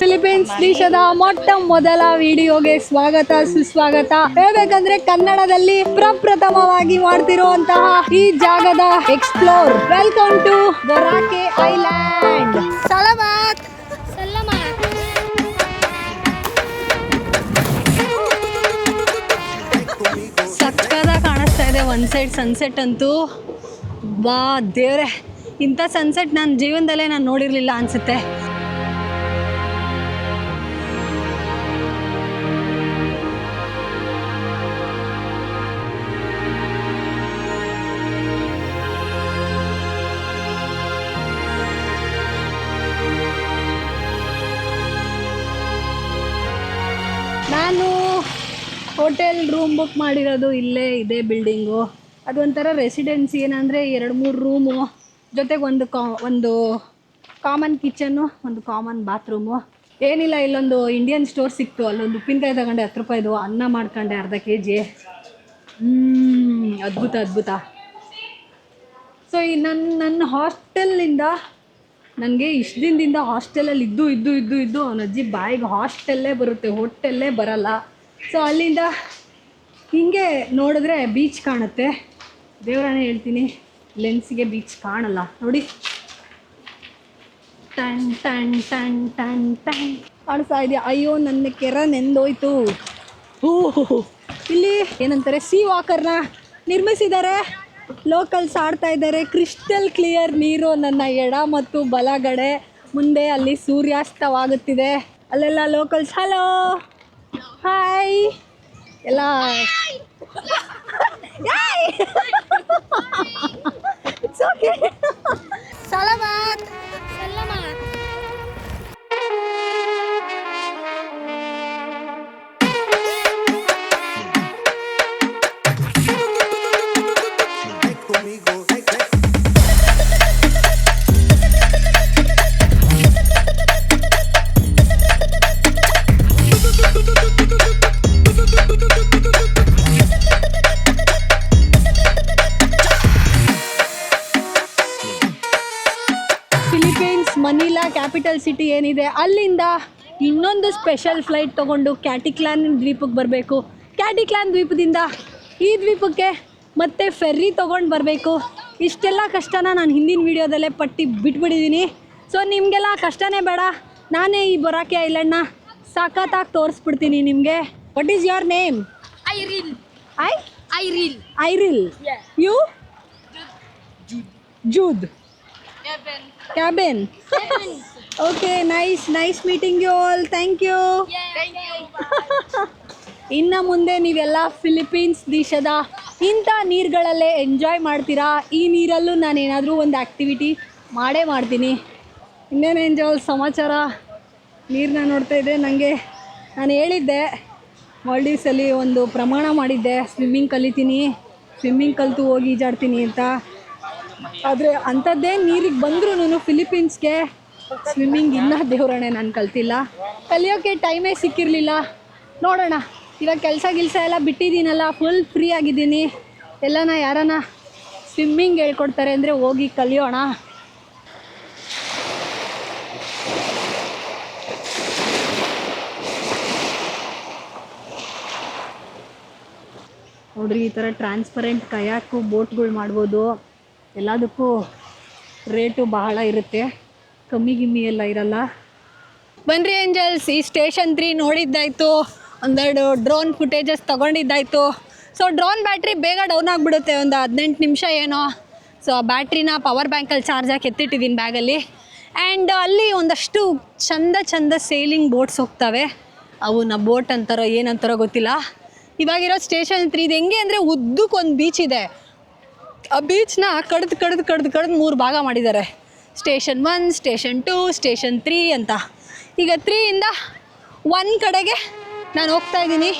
Philippines ದೇಶದ ಮೊಟ್ಟ ಮೊದಲ ವಿಡಿಯೋಗೆ ಸ್ವಾಗತ ಸುಸ್ವಾಗತ. ಹೇಳ್ಬೇಕಂದ್ರೆ ಕನ್ನಡದಲ್ಲಿ ಪ್ರಪ್ರಥಮವಾಗಿ ಮಾಡ್ತಿರುವಂತಹ ಈ ಜಾಗದ explore welcome to Boracay island ಸಲಾಮತ್ ಸಕ್ಕದ ಕಾಣಿಸ್ತಾ ಇದೆ ಒನ್ ಸೈಡ್ ಸನ್ಸೆಟ್ ಅಂತೂ. ಬಾ ದೇವ್ರೆ ಇಂಥ ಸನ್ಸೆಟ್ ನನ್ನ ಜೀವನದಲ್ಲೇ ನಾನು ನೋಡಿರಲಿಲ್ಲ ಅನ್ಸುತ್ತೆ. ಹೋಟೆಲ್ ರೂಮ್ ಬುಕ್ ಮಾಡಿರೋದು ಇಲ್ಲೇ ಇದೆ ಬಿಲ್ಡಿಂಗು ಅದೊಂಥರ ರೆಸಿಡೆನ್ಸಿ ಏನಂದರೆ ಎರಡು ಮೂರು ರೂಮು ಜೊತೆಗೆ ಒಂದು ಕಾ ಒಂದು ಕಾಮನ್ ಕಿಚನ್ನು ಒಂದು ಕಾಮನ್ ಬಾತ್ರೂಮು ಏನಿಲ್ಲ, ಇಲ್ಲೊಂದು ಇಂಡಿಯನ್ ಸ್ಟೋರ್ ಸಿಕ್ತು. ಅಲ್ಲೊಂದು ಉಪ್ಪಿನಕಾಯಿ ತಗೊಂಡೆ, ಹತ್ತು ರೂಪಾಯಿದು. ಅನ್ನ ಮಾಡ್ಕೊಂಡೆ ಅರ್ಧ ಕೆ ಜಿ ಅದ್ಭುತ ಅದ್ಭುತ. ಸೊ ಈ ನನ್ನ ನನ್ನ ಹಾಸ್ಟೆಲ್ಲಿಂದ ನನಗೆ ಇಷ್ಟು ದಿನದಿಂದ ಹಾಸ್ಟೆಲಲ್ಲಿ ಇದ್ದು ಇದ್ದು ಇದ್ದು ಇದ್ದು ಅವನ ಅಜ್ಜಿ ಬಾಯಿಗೆ ಹಾಸ್ಟೆಲ್ಲೇ ಬರುತ್ತೆ. ಹೋಟೆಲ್ಲೇ ಬರಲ್ಲ. ಸೊ ಅಲ್ಲಿಂದ ಹಿಂಗೆ ನೋಡಿದ್ರೆ ಬೀಚ್ ಕಾಣುತ್ತೆ. ದೇವರನ್ನೇ ಹೇಳ್ತೀನಿ ಲೆನ್ಸಿಗೆ ಬೀಚ್ ಕಾಣಲ್ಲ. ನೋಡಿ. ಟನ್ ಟನ್ ಟನ್ ಟನ್ ಟನ್. ಕಾಣಿಸ್ತಾ ಇದೆಯಾ? ಅಯ್ಯೋ, ನನ್ನ ಕೆರ ನೆಂದೋಯ್ತು. ಹೂ ಇಲ್ಲಿ ಏನಂತಾರೆ ಸಿ ವಾಕರ್ನ ನಿರ್ಮಿಸಿದ್ದಾರೆ. ಲೋಕಲ್ಸ್ ಆಡ್ತಾ ಇದ್ದಾರೆ. ಕ್ರಿಸ್ಟಲ್ ಕ್ಲಿಯರ್ ನೀರು ನನ್ನ ಎಡ ಮತ್ತು ಬಲಗಡೆ. ಮುಂದೆ ಅಲ್ಲಿ ಸೂರ್ಯಾಸ್ತವಾಗುತ್ತಿದೆ. ಅಲ್ಲೆಲ್ಲ ಲೋಕಲ್ಸ್ ಹಲೋ ಹಾಯ್ ಎಲ್ಲ ಇಟ್ಸ್ ಕ್ಯಾಪಿಟಲ್ ಸಿಟಿ ಏನಿದೆ ಅಲ್ಲಿಂದ ಇನ್ನೊಂದು ಸ್ಪೆಷಲ್ ಫ್ಲೈಟ್ ತೊಗೊಂಡು ಕ್ಯಾಟಿಕ್ಲಾನ್ ದ್ವೀಪಕ್ಕೆ ಬರಬೇಕು. ಕ್ಯಾಟಿಕ್ಲಾನ್ ದ್ವೀಪದಿಂದ ಈ ದ್ವೀಪಕ್ಕೆ ಮತ್ತೆ ಫೆರ್ರಿ ತೊಗೊಂಡು ಬರಬೇಕು. ಇಷ್ಟೆಲ್ಲ ಕಷ್ಟನ ನಾನು ಹಿಂದಿನ ವೀಡಿಯೋದಲ್ಲೇ ಪಟ್ಟಿ ಬಿಟ್ಬಿಟ್ಟಿದ್ದೀನಿ ಸೊ ನಿಮಗೆಲ್ಲ ಕಷ್ಟನೇ ಬೇಡ. ನಾನೇ ಈ ಬೊರಾಕೆ ಐಲ್ಯಾಂಡ್ನ ಸಾಕತ್ತಾಗಿ ತೋರಿಸ್ಬಿಡ್ತೀನಿ ನಿಮಗೆ. What is your name Iril. I? Iril. Iril? You? Jude. Cabin. Okay nice nice meeting you all thank you ಇನ್ನು ಮುಂದೆ ನೀವೆಲ್ಲ ಫಿಲಿಪೀನ್ಸ್ ದೇಶದ ಇಂಥ ನೀರುಗಳಲ್ಲೇ ಎಂಜಾಯ್ ಮಾಡ್ತೀರಾ? ಈ ನೀರಲ್ಲೂ ನಾನು ಏನಾದರೂ ಒಂದು ಆ್ಯಕ್ಟಿವಿಟಿ ಮಾಡೇ ಮಾಡ್ತೀನಿ. ಇನ್ನೇನು ಎಂಜಾಯ್ ಸಮಾಚಾರ? ನೀರನ್ನ ನೋಡ್ತಾ ಇದ್ದೆ. ನನಗೆ ನಾನು ಹೇಳಿದ್ದೆ ಮಾಲ್ಡೀವ್ಸಲ್ಲಿ ಒಂದು ಪ್ರಮಾಣ ಮಾಡಿದ್ದೆ. ಸ್ವಿಮ್ಮಿಂಗ್ ಕಲಿತೀನಿ. ಸ್ವಿಮ್ಮಿಂಗ್ ಕಲಿತು ಹೋಗಿ ಈಜಾಡ್ತೀನಿ ಅಂತ. ಆದರೆ ಅಂಥದ್ದೇ ನೀರಿಗೆ ಬಂದ್ರೂ ಫಿಲಿಪೀನ್ಸ್ಗೆ ಸ್ವಿಮ್ಮಿಂಗ್ ಇನ್ನೂ ದೇವ್ರಣೆ ನಾನು ಕಲ್ತಿಲ್ಲ. ಕಲಿಯೋಕ್ಕೆ ಟೈಮೇ ಸಿಕ್ಕಿರಲಿಲ್ಲ. ನೋಡೋಣ, ಇವಾಗ ಕೆಲಸ ಗಿಲ್ಸ ಎಲ್ಲ ಬಿಟ್ಟಿದ್ದೀನಲ್ಲ ಫುಲ್ ಫ್ರೀ ಆಗಿದ್ದೀನಿ. ಎಲ್ಲನ ಯಾರನ್ನ ಸ್ವಿಮ್ಮಿಂಗ್ ಹೇಳ್ಕೊಡ್ತಾರೆ ಅಂದರೆ ಹೋಗಿ ಕಲಿಯೋಣ. ನೋಡ್ರಿ, ಈ ಥರ ಟ್ರಾನ್ಸ್ಪರೆಂಟ್ ಕಯಾಕು ಬೋಟ್ಗಳು ಮಾಡ್ಬೋದು. ಎಲ್ಲದಕ್ಕೂ ರೇಟು ಬಹಳ ಇರುತ್ತೆ. ಕಮ್ಮಿ ಗಿಮ್ಮಿ ಎಲ್ಲ ಇರಲ್ಲ. ಬನ್ರಿ ಏಂಜಲ್ಸ್, ಈ ಸ್ಟೇಷನ್ ತ್ರೀ ನೋಡಿದ್ದಾಯ್ತು. ಒಂದೆರಡು ಡ್ರೋನ್ ಫುಟೇಜಸ್ ತೊಗೊಂಡಿದ್ದಾಯ್ತು. ಸೊ ಡ್ರೋನ್ ಬ್ಯಾಟ್ರಿ ಬೇಗ ಡೌನ್ ಆಗಿಬಿಡುತ್ತೆ. ಒಂದು ಹದಿನೆಂಟು ನಿಮಿಷ ಏನೋ. ಸೊ ಆ ಬ್ಯಾಟ್ರಿನ ಪವರ್ ಬ್ಯಾಂಕಲ್ಲಿ ಚಾರ್ಜ್ ಹಾಕಿ ಎತ್ತಿಟ್ಟಿದ್ದೀನಿ ಬ್ಯಾಗಲ್ಲಿ. ಆ್ಯಂಡ್ ಅಲ್ಲಿ ಒಂದಷ್ಟು ಚಂದ ಚಂದ ಸೇಲಿಂಗ್ ಬೋಟ್ಸ್ ಹೋಗ್ತವೆ. ಅವನ್ನ ಬೋಟ್ ಅಂತಾರೋ ಏನಂತಾರೋ ಗೊತ್ತಿಲ್ಲ. ಇವಾಗಿರೋ ಸ್ಟೇಷನ್ ತ್ರೀ ಇದು ಹೆಂಗೆ ಅಂದರೆ ಉದ್ದಕ್ಕೊಂದು ಬೀಚ್ ಇದೆ. ಆ ಬೀಚ್ನ ಕಡ್ದು ಕಡ್ದು ಕಡ್ದು ಕಡ್ದು ಮೂರು ಭಾಗ ಮಾಡಿದ್ದಾರೆ. Station one, station two, station three ಅಂತ. ಈಗ ತ್ರೀಯಿಂದ ಒನ್ ಕಡೆಗೆ ನಾನು ಹೋಗ್ತಾ ಇದ್ದೀನಿ.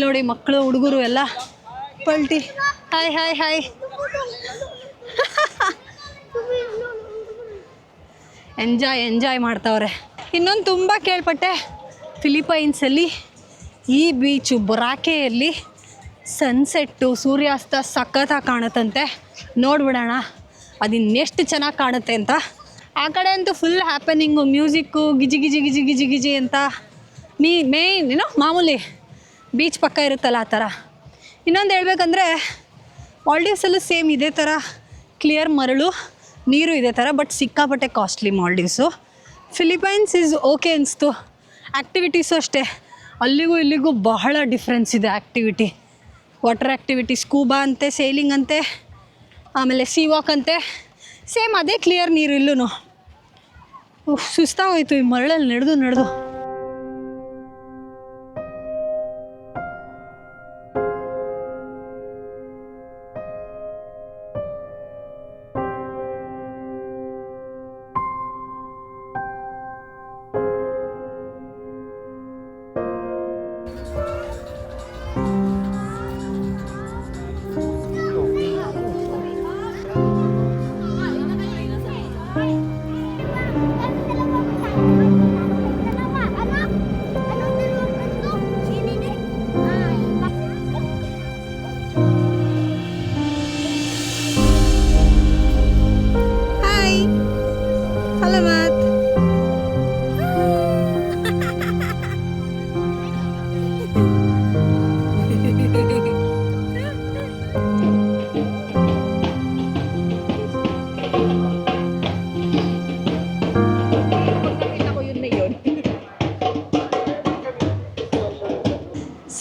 ನೋಡಿ ಮಕ್ಕಳು, ಹುಡುಗರು ಎಲ್ಲ. ಪಲ್ಟಿ. Hi hi hi enjoy enjoy ಮಾಡ್ತಾವ್ರೆ. ಇನ್ನೊಂದು ತುಂಬ ಕೇಳ್ಪಟ್ಟೆ ಫಿಲಿಪೈನ್ಸಲ್ಲಿ ಈ ಬೀಚು ಬೊರಾಕೆಯಲ್ಲಿ ಸನ್ಸೆಟ್ಟು ಸೂರ್ಯಾಸ್ತ ಸಖತ್ತಾಗಿ ಕಾಣುತ್ತಂತೆ. ನೋಡಿಬಿಡೋಣ ಅದಿನ್ನೆಷ್ಟು ಚೆನ್ನಾಗಿ ಕಾಣುತ್ತೆ ಅಂತ. ಆ ಕಡೆ ಅಂತೂ ಫುಲ್ ಹ್ಯಾಪನಿಂಗು ಮ್ಯೂಸಿಕ್ಕು ಗಿಜಿ ಗಿಜಿ ಗಿಜಿ ಗಿಜಿ ಗಿಜಿ ಅಂತ. ಮೀ ಮೇಯ್ನ್ ಏನೋ ಮಾಮೂಲಿ ಬೀಚ್ ಪಕ್ಕ ಇರುತ್ತಲ್ಲ ಆ ಥರ ಇನ್ನೊಂದು ಹೇಳ್ಬೇಕಂದ್ರೆ ಮಾಲ್ಡೀವ್ಸಲ್ಲೂ ಸೇಮ್ ಇದೇ ಥರ ಕ್ಲಿಯರ್ ಮರಳು. ನೀರು ಇದೆ ಥರ ಬಟ್ ಸಿಕ್ಕಾಪಟ್ಟೆ costly Maldives Philippines is okay ಅನಿಸ್ತು. ಆ್ಯಕ್ಟಿವಿಟೀಸು ಅಷ್ಟೇ. ಅಲ್ಲಿಗೂ ಇಲ್ಲಿಗೂ ಬಹಳ ಡಿಫ್ರೆನ್ಸ್ ಇದೆ ಆ್ಯಕ್ಟಿವಿಟಿ ವಾಟರ್ ಆ್ಯಕ್ಟಿವಿಟಿ ಸ್ಕೂಬಾ ಅಂತೆ ಸೇಲಿಂಗ್ ಅಂತೆ, ಆಮೇಲೆ ಸಿ ವಾಕ್ ಅಂತೆ ಸೇಮ್ ಅದೇ ಕ್ಲಿಯರ್ ನೀರು ಇಲ್ಲೂ ಸುಸ್ತಾಗೋಯ್ತು ಈ ಮರಳಲ್ಲಿ, ನಡೆದು ನಡೆದು.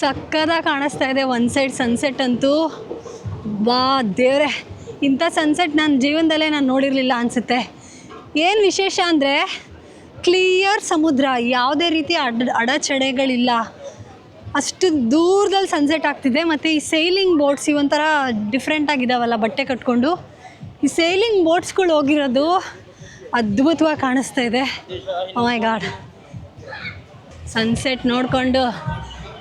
ಸಕ್ಕದಾಗಿ ಕಾಣಿಸ್ತಾ ಇದೆ ಒನ್ ಸೈಡ್ ಸನ್ಸೆಟ್ ಅಂತೂ. ಬಾ ದೇವ್ರೆ, ಇಂಥ ಸನ್ಸೆಟ್ ನನ್ನ ಜೀವನದಲ್ಲೇ ನಾನು ನೋಡಿರಲಿಲ್ಲ ಅನಿಸುತ್ತೆ. ಏನು ವಿಶೇಷ ಅಂದರೆ ಕ್ಲಿಯರ್ ಸಮುದ್ರ, ಯಾವುದೇ ರೀತಿ ಅಡ್, ಅಡಚಣೆಗಳಿಲ್ಲ. ಅಷ್ಟು ದೂರದಲ್ಲಿ ಸನ್ಸೆಟ್ ಆಗ್ತಿದೆ, ಮತ್ತು ಈ ಸೈಲಿಂಗ್ ಬೋಟ್ಸ್ ಇವೊಂಥರ ಡಿಫ್ರೆಂಟ್ ಆಗಿದಾವಲ್ಲ ಬಟ್ಟೆ ಕಟ್ಕೊಂಡು. ಈ ಸೈಲಿಂಗ್ ಬೋಟ್ಸ್ಗಳು ಹೋಗಿರೋದು ಅದ್ಭುತವಾಗಿ ಕಾಣಿಸ್ತಾ ಇದೆ. ಮೈ ಗಾಡ್ ಸನ್ಸೆಟ್ ನೋಡಿಕೊಂಡು.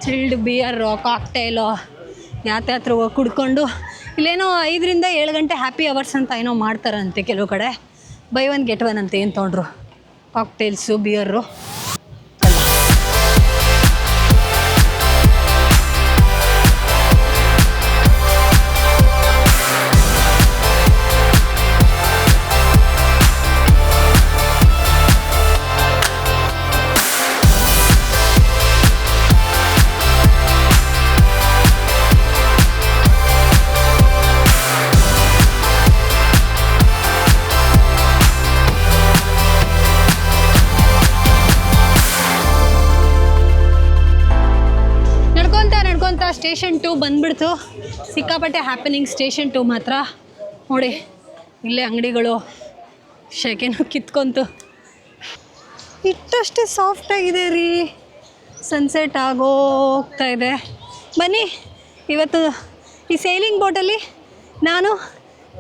ಚಿಲ್ಡ್ ಬಿಯರು ಕಾಕ್ಟೈಲು ಯಾತ್ಯಾತ್ರ ಹೋಗಿ ಕುಡ್ಕೊಂಡು ಇಲ್ಲೇನೋ ಐದರಿಂದ ಏಳು ಗಂಟೆ ಹ್ಯಾಪಿ ಅವರ್ಸ್ ಅಂತ ಏನೋ ಮಾಡ್ತಾರಂತೆ ಕೆಲವು ಕಡೆ. ಬೈ ಒನ್ ಗೆಟ್ ಒನ್ ಅಂತ ಏನು ತೊಗೊಂಡ್ರು? ಕಾಕ್ಟೈಲ್ಸು ಬಿಯರು ಸ್ಟೇಷನ್ ಟು ಬಂದ್ಬಿಡ್ತು. ಸಿಕ್ಕಾಪಟ್ಟೆ ಹ್ಯಾಪನಿಂಗ್ ಸ್ಟೇಷನ್ ಟೂ ಮಾತ್ರ. ನೋಡಿ, ಇಲ್ಲೇ ಅಂಗಡಿಗಳು ಶೆಕೆನು ಕಿತ್ಕೊಂತು. ಇಟ್ಟಷ್ಟೇ ಸಾಫ್ಟಾಗಿದೆ ರೀ. ಸನ್ಸೆಟ್ ಆಗೋಗ್ತಾ ಇದೆ. ಬನ್ನಿ, ಇವತ್ತು ಈ ಸೇಲಿಂಗ್ ಬೋಟಲ್ಲಿ ನಾನು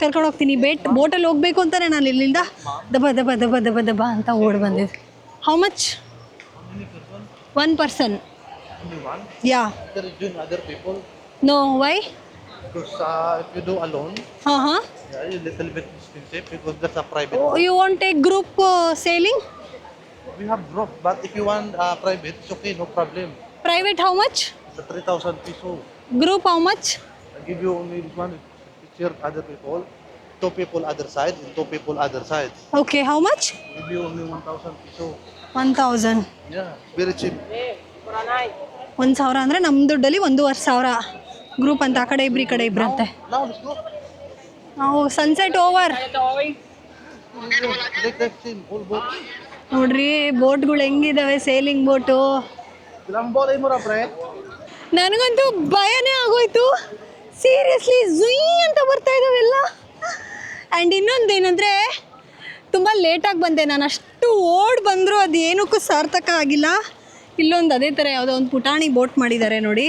ಕರ್ಕೊಂಡು ಹೋಗ್ತೀನಿ. ಬೇಟ್ ಬೋಟಲ್ಲಿ ಹೋಗಬೇಕು ಅಂತಲೇ ನಾನು ಇಲ್ಲಿಂದ. ದಬ ದಬ ದಬ ದಬ ದಬ ಅಂತ ಓಡಿ ಬಂದಿದ್ದೆ how much one person Anyone? Yeah. There is join other people? No, why? Because uh, if you do alone, Uh-huh. yeah, you little bit expensive because that's a private. Oh, you want a group uh, sailing? We have group, but if you want uh, private, it's okay, no problem. Private how much? It's a 3,000 peso. Group how much? I give you only this one, it's your other people, two people other side, and two people other side. Okay, how much? Give you only 1,000 peso. 1000. Yeah, very cheap. ಒಂದು ಸಾವಿರ ಅಂದರೆ ನಮ್ಮ ದುಡ್ಡಲ್ಲಿ ಒಂದೂವರೆ ಸಾವಿರ group ಅಂತ, ಆ ಕಡೆ ಇಬ್ರು ಕಡೆ ಇಬ್ರು ಅಂತೆ. ನಾವು ಸನ್ಸೆಟ್ ಓವರ್. ನೋಡ್ರಿ ಬೋಟ್ಗಳು ಹೆಂಗಿದಾವೆ ಸೇಲಿಂಗ್ ಬೋಟು? ನನಗಂತೂ ಭಯನೇ ಆಗೋಯ್ತು ಸೀರಿಯಸ್ಲಿ ಜುಯಿ ಅಂತ ಬರ್ತಾ ಇದಾವೆಲ್ಲ ಆ್ಯಂಡ್ ಇನ್ನೊಂದು ಏನಂದರೆ, ತುಂಬ ಲೇಟಾಗಿ ಬಂದೆ ನಾನು ಅಷ್ಟು ಓಡ್ ಬಂದರೂ ಅದು ಏನಕ್ಕೂ ಸಾರ್ಥಕ ಆಗಿಲ್ಲ ಇಲ್ಲೊಂದು ಅದೇ ಥರ ಯಾವುದೋ ಒಂದು ಪುಟಾಣಿ ಬೋಟ್ ಮಾಡಿದ್ದಾರೆ ನೋಡಿ.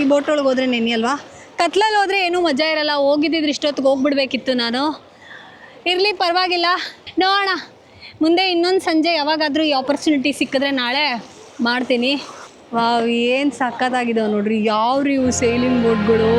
ಈ ಬೋಟ್ ಒಳಗೆ ಹೋದ್ರೆ ನೆನೆಯಲ್ವಾ ಕತ್ಲಲ್ಲಿ ಹೋದರೆ ಏನೂ ಮಜಾ ಇರಲ್ಲ. ಹೋಗಿದ್ದಿದ್ರೆ ಇಷ್ಟೊತ್ತಿಗೆ ಹೋಗ್ಬಿಡ್ಬೇಕಿತ್ತು ನಾನು. ಇರಲಿ, ಪರವಾಗಿಲ್ಲ. ನೋಡೋಣ ಮುಂದೆ ಇನ್ನೊಂದು ಸಂಜೆ ಯಾವಾಗಾದರೂ ಈ ಆಪರ್ಚುನಿಟಿ ಸಿಕ್ಕಿದ್ರೆ ನಾಳೆ ಮಾಡ್ತೀನಿ. ವಾವ್, ಏನು ಸಕ್ಕತ್ತಾಗಿದ್ದಾವೆ ನೋಡ್ರಿ. ಯಾವ್ರಿ ಇವು ಸೇಲಿಂಗ್ ಬೋಟ್ಗಳು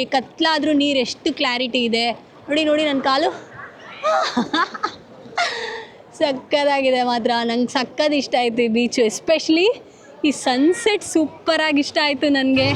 ನೋಡ್ರಿ ಕತ್ಲಾದ್ರೂ ನೀರು ಎಷ್ಟು ಕ್ಲಾರಿಟಿ ಇದೆ. ನೋಡಿ ನೋಡಿ ನನ್ನ ಕಾಲು. ಸಕ್ಕದಾಗಿದೆ ಮಾತ್ರ. ನಂಗೆ ಸಕ್ಕದ ಇಷ್ಟ ಆಯಿತು ಈ ಬೀಚು ಎಸ್ಪೆಷಲಿ ಈ ಸನ್ಸೆಟ್ ಸೂಪರಾಗಿ ಇಷ್ಟ ಆಯಿತು ನನಗೆ.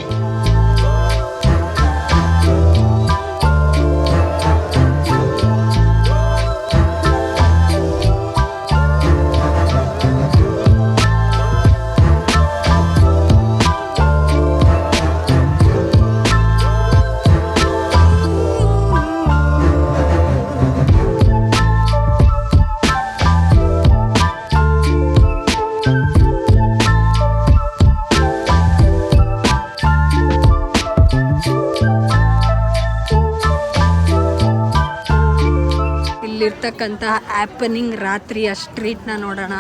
ಇಲ್ಲಿರ್ತಕ್ಕಂಥ ಆ್ಯಪನಿಂಗ್ ರಾತ್ರಿಯ ಸ್ಟ್ರೀಟ್ನ ನೋಡೋಣ.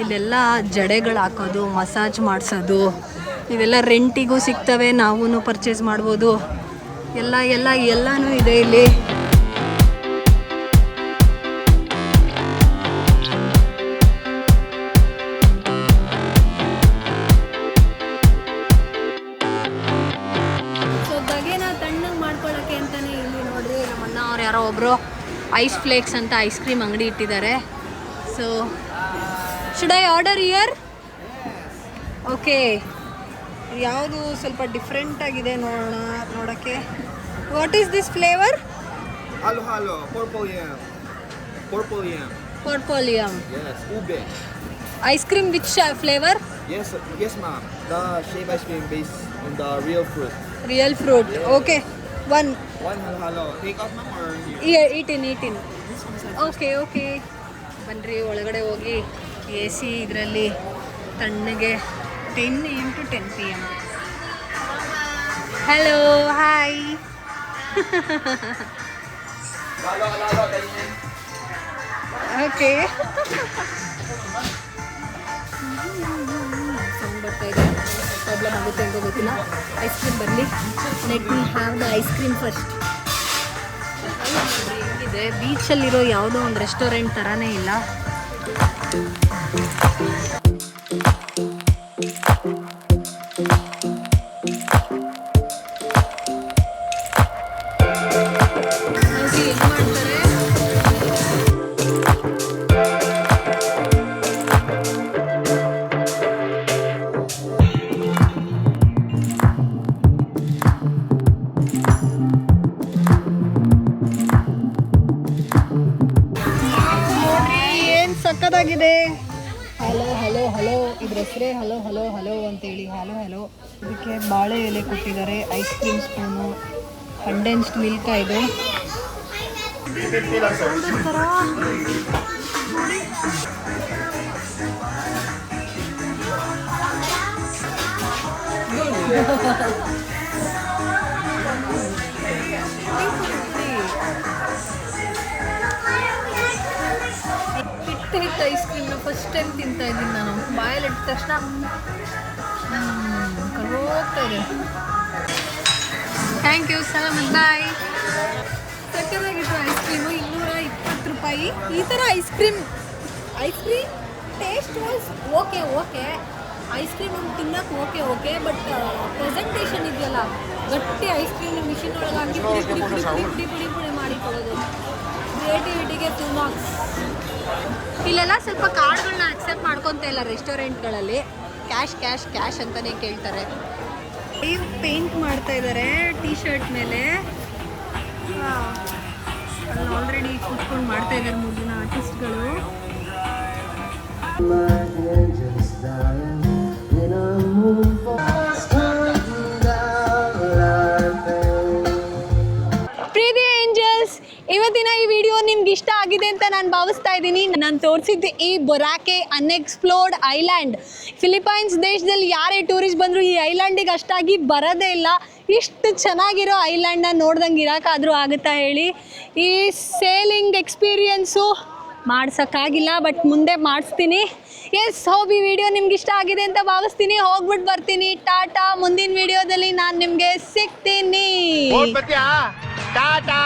ಇಲ್ಲೆಲ್ಲ ಜಡೆಗಳು ಹಾಕೋದು ಮಸಾಜ್ ಮಾಡಿಸೋದು, ಇವೆಲ್ಲ ರೆಂಟಿಗೂ ಸಿಗ್ತವೆ ನಾವೂ ಪರ್ಚೇಸ್ ಮಾಡ್ಬೋದು. ಎಲ್ಲ ಎಲ್ಲ, ಎಲ್ಲನೂ ಇದೆ ಇಲ್ಲಿ. ಐಸ್ ಫ್ಲೇಕ್ಸ್ ಅಂತ ಐಸ್ ಕ್ರೀಮ್ ಅಂಗಡಿ ಇಟ್ಟಿದ್ದಾರೆ. So should I order here okay ಯಾವುದು ಸ್ವಲ್ಪ ಡಿಫ್ರೆಂಟ್ ಆಗಿದೆ ನೋಡೋಣ ನೋಡೋಕ್ಕೆ what is this flavour hello ube. Ice cream which flavour Yes, yes ma'am. The shaved ice cream based on the real fruit. Real fruit okay one One halo. Take off ma'am or here? Yeah, eighteen, eighteen. Okay okay ಬನ್ರಿ ಒಳಗಡೆ ಹೋಗಿ. A C ಇದರಲ್ಲಿ ತಣ್ಣಗೆ ten M to ten P M hello hi okay sound ಬರ್ತಾ ಇದೆ. Problem ಆಗುತ್ತೆ ಅಂತ ಗೊತ್ತಿಲ್ಲ. ಐಸ್ ಕ್ರೀಮ್ ಬರಲಿ let me have the ice cream first ಇದೆ ಬೀಚಲ್ಲಿರೋ ಯಾವುದೋ ಒಂದು ರೆಸ್ಟೋರೆಂಟ್ ಥರನೇ ಇಲ್ಲ. ಮಾಡ್ತಾರೆ. ಇದ್ರ ಹೆಸರೇ ಹಲೋ ಹಲೋ ಹಲೋ ಅಂತೇಳಿ. Hello hello. ಇದಕ್ಕೆ ಬಾಳೆ ಎಲೆ ಕೊಟ್ಟಿದ್ದಾರೆ. Ice cream spoon condensed milk ಇದು. ಹಿಟ್ಟು ಐಸ್ ಕ್ರೀಮ್ನ ಫಸ್ಟ್ ಟೈಮ್ ತಿಂತಾ ಇದ್ದೀನಿ ನಾನು. ಬಾಯಲ್ಲಿ ಇಟ್ಟ ತಕ್ಷಣ ಕರೋಗ್ತಾ ಇದೆ ಥ್ಯಾಂಕ್ ಯು ಸಲಾಮತ್ ಬಾಯ್ ಸಕ್ಕದಾಗಿತ್ತು ಐಸ್ ಕ್ರೀಮು ಇನ್ನೂರ ಇಪ್ಪತ್ತು ರೂಪಾಯಿ. ಈ ಥರ ice cream ice cream taste was okay okay ice cream ತಿನ್ನಕ್ಕೆ ಓಕೆ ಓಕೆ ಬಟ್ ಪ್ರೆಸೆಂಟೇಷನ್ ಇದೆಯಲ್ಲ, ಗಟ್ಟಿ ಐಸ್ ಕ್ರೀಮ್ ಮಿಷಿನ್ ಒಳಗಾಗಿ ಪುಡಿ ಪುಡಿ ಪುಡಿ ಪುಡಿ ಪುಡಿ ಪುಡಿ ಪುಡಿ ಮಾಡಿ ಕೊಡೋದು. ಕ್ರಿಯೇಟಿವಿಟಿಗೆ ತುಂಬ ಇಲ್ಲೆಲ್ಲ ಸ್ವಲ್ಪ ಕಾರ್ಡ್ಗಳನ್ನ ಅಕ್ಸೆಪ್ಟ್ ಮಾಡ್ಕೊತ ಇಲ್ಲ ರೆಸ್ಟೋರೆಂಟ್ಗಳಲ್ಲಿ ಕ್ಯಾಶ್ ಕ್ಯಾಶ್ ಕ್ಯಾಶ್ ಅಂತಲೇ ಕೇಳ್ತಾರೆ. ಪೇಂಟ್ ಮಾಡ್ತಾ ಇದ್ದಾರೆ ಟೀ ಶರ್ಟ್ ಮೇಲೆ ಅಲ್ಲಿ ಆಲ್ರೆಡಿ ಕೂತ್ಕೊಂಡು ಮಾಡ್ತಾ ಇದ್ದಾರೆ ಮೂರು ಜನ ಆರ್ಟಿಸ್ಟ್ಗಳು ಪ್ರೀತಿ ಇವತ್ತಿನ ಈ ವಿಡಿಯೋ ನಿಮ್ಗೆ ಇಷ್ಟ ಆಗಿದೆ ಅಂತ ನಾನು ಭಾವಿಸ್ತಾ ಇದ್ದೀನಿ. ನಾನು ತೋರಿಸಿದ್ದು ಈ ಬೊರಾಕೆ ಅನ್ಎಕ್ಸ್ಪ್ಲೋರ್ಡ್ ಐಲ್ಯಾಂಡ್ ಫಿಲಿಪೈನ್ಸ್ ದೇಶದಲ್ಲಿ ಯಾರೇ ಟೂರಿಸ್ಟ್ ಬಂದರೂ ಈ ಐಲ್ಯಾಂಡಿಗೆ ಅಷ್ಟಾಗಿ ಬರೋದೇ ಇಲ್ಲ. ಇಷ್ಟು ಚೆನ್ನಾಗಿರೋ ಐಲ್ಯಾಂಡ್ನ ನೋಡ್ದಂಗೆ ಇರೋಕ್ಕಾದರೂ ಆಗುತ್ತಾ ಹೇಳಿ. ಈ ಸೇಲಿಂಗ್ ಎಕ್ಸ್ಪೀರಿಯನ್ಸು ಮಾಡ್ಸೋಕ್ಕಾಗಿಲ್ಲ ಬಟ್ ಮುಂದೆ ಮಾಡಿಸ್ತೀನಿ. ಎಸ್ ಹೋಗಿ ವಿಡಿಯೋ ನಿಮ್ಗೆ ಇಷ್ಟ ಆಗಿದೆ ಅಂತ ಭಾವಿಸ್ತೀನಿ. ಹೋಗ್ಬಿಟ್ಟು ಬರ್ತೀನಿ. ಟಾಟಾ, ಮುಂದಿನ ವಿಡಿಯೋದಲ್ಲಿ ನಾನು ನಿಮಗೆ ಸಿಗ್ತೀನಿ. ಟಾಟಾ?